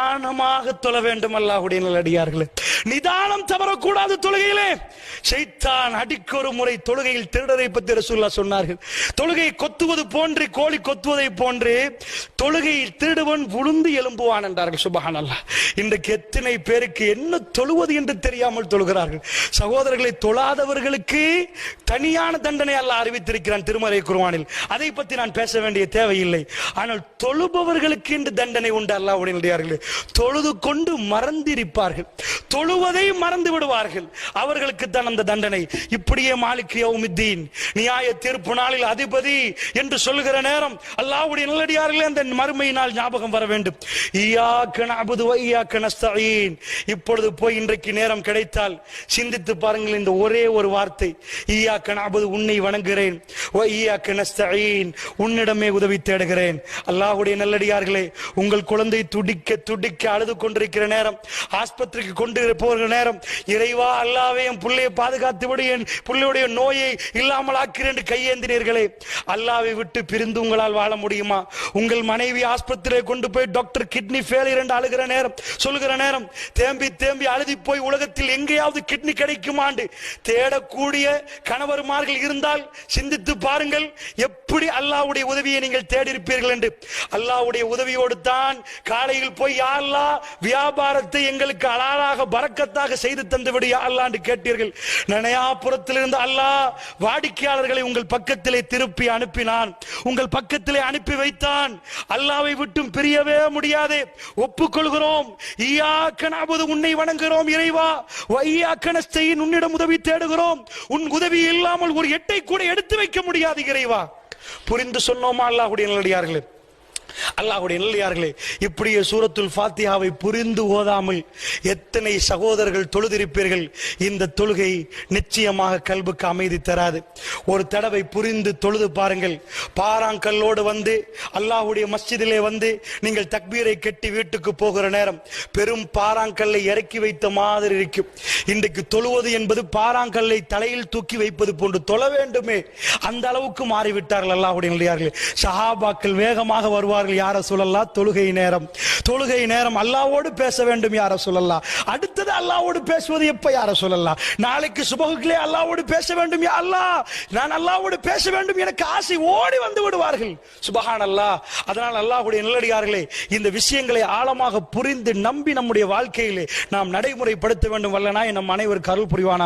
நிதானமாக தொழ வேண்டும் அல்லாஹுடைய நல்லடியார்களே நிதானம் தவறக்கூடாது தொழுகையிலே. சைத்தான் அடிக்க ஒரு முறை தொழுகையில் திருடரை பற்றி ரசூல்லா சொன்னார்கள். தொழுகை கொத்துவது போன்று கோழி கொத்துவதை போன்று தொழுகையில் திருடுவன் விழுந்து எழும்புவான் என்றார்கள் சுபஹான் அல்லாஹ் இன்றைக்கு எத்தனை பேருக்கு என்ன தொழுவது என்று தெரியாமல் தொழுகிறார்கள். சகோதரர்களை தொழாதவர்களுக்கு தனியான தண்டனை அல்ல அறிவித்திருக்கிறான் திருமறை குருவானில் அதை பற்றி நான் பேச வேண்டிய தேவையில்லை. ஆனால் தொழுபவர்களுக்கு என்று தண்டனை உண்டு அல்லாஹ் அல்லாஹ்வுடையார்களே தொழுது கொண்டு மறந்திருப்பார்கள். தொழுவதை மறந்து விடுவார்கள். அவர்களுக்கு தான் அந்த தண்டனை. இப்படியே மாலிக்யவுமித்தீன் நியாய தீர்ப்பு நாளில் அதிபதி என்று சொல்லுகிற நேரம் அல்லாவுடைய நல்லடியார்களே அந்த மறுமையினால் ஞாபகம் வர வேண்டும். இப்பொழுது போய் இன்றைக்கு நேரம் கிடைத்தால் சிந்தித்து பாருங்கள் இந்த ஒரே ஒரு வார்த்தை. ஈயாக்க நஅபுது உன்னை வணங்குகிறேன். வ ஈயாக்க உன்னிடமே உதவி தேடுகிறேன். அல்லாஹ்வுடைய நல்லடியார்களே உங்கள் குழந்தை துடிக்க துடிக்க அழுது கொண்டிருக்கிற நேரம் ஆஸ்பத்திரிக்கு கொண்டு போகிற நேரம் இறைவா அல்லாவே என் புள்ளையை பாதுகாத்து விடு என் பிள்ளையுடைய நோயை இல்லாமல் ஆக்கிறேன் என்று கையேந்தினீர்களே. அல்லாவை விட்டு பிரிந்து உங்களால் வாழ முடியுமா? உங்கள் மனைவி ஆஸ்பத்திரியை கொண்டு போய் டாக்டர் கிட்னி ஃபெயிலியர் என்று அழுகிற நேரம் சொல்லுகிற நேரம் தேம்பி தேம்பி அழுதி போய் உலகத்தில் எங்கேயாவது கிட்னி கிடைக்குமாண்டு? தேடக்கூடிய கணவர்மார்கள் இருந்தால் சிந்தித்து பாருங்கள் எப்படி அல்லாவுடைய உதவியை நீங்கள் தேடி இருப்பீர்கள் என்று. அல்லாவுடைய உதவியோடு தான் காலையில் போய் அல்லாஹ் வியாபாரத்தை எங்களுக்கு அலாலாக பறக்கத்தாக செய்து தந்துவிடு யா அல்லாஹ் கேட்டீர்கள். நனையாபுரத்திலிருந்து அல்லாஹ் வாடிக்கையாளர்களை உங்கள் பக்கத்திலே திருப்பி அனுப்பினான். உங்கள் பக்கத்திலே அனுப்பி வைத்தான். அல்லாவை விட்டும் பிரியவே முடியாது. ஒப்புக்கொள்கிறோம். ஈயாக்க உன்னை வணங்குகிறோம் இறைவா. வையாக்க உன்னிடம் உதவி தேடுகிறோம். உன் உதவி இல்லாமல் ஒரு எட்டை கூட எடுத்து வைக்க முடியாது இறைவா. புரிந்து சொன்னோமா அல்லாஹுடைய நல்லடியார்களே? அல்லாஹுடைய நல்லியார்களே இப்படியே சூரத்துல் ஃபாத்தியாவை புரிந்து ஓதாமல் எத்தனை சகோதரர்கள் தொழுதிருப்பீர்கள்? இந்த தொழுகை நிச்சயமாக கல்புக்கு அமைதி தராது. ஒரு தடவை புரிந்து தொழுது பாருங்கள். பாறாங்கல்லோடு வந்து அல்லாஹுடைய மஸ்ஜிதிலே வந்து நீங்கள் தக்பீரை கட்டி வீட்டுக்கு போகிற நேரம் பெரும் பாறாங்கல்லை இறக்கி வைத்த மாதிரி இருக்கும். இன்றைக்கு தொழுவது என்பது பாறாங்கல்லை தலையில் தூக்கி வைப்பது போன்று தொழ வேண்டுமே. அந்த அளவுக்கு மாறிவிட்டார்கள் அல்லாஹுடைய நல்லியார்களே. சஹாபாக்கள் வேகமாக வருவார் சொல்லுவார்கள் யார சொல்லலாம் தொழுகை நேரம். தொழுகை நேரம் அல்லாவோடு பேச வேண்டும் யார சொல்லலாம் அடுத்தது அல்லாவோடு பேசுவது எப்ப யார சொல்லலாம் நாளைக்கு சுபகுக்களே அல்லாவோடு பேச வேண்டும் யா அல்லாஹ். நான் அல்லாவோடு பேச வேண்டும் எனக்கு ஆசை ஓடி வந்து விடுவார்கள். சுபஹான் அல்லாஹ் அதனால் அல்லாஹுடைய நிலடிகார்களே இந்த விஷயங்களை ஆழமாக புரிந்து நம்பி நம்முடைய வாழ்க்கையிலே நாம் நடைமுறைப்படுத்த வேண்டும். வல்லனா நம் அனைவருக்கு அருள் புரிவானா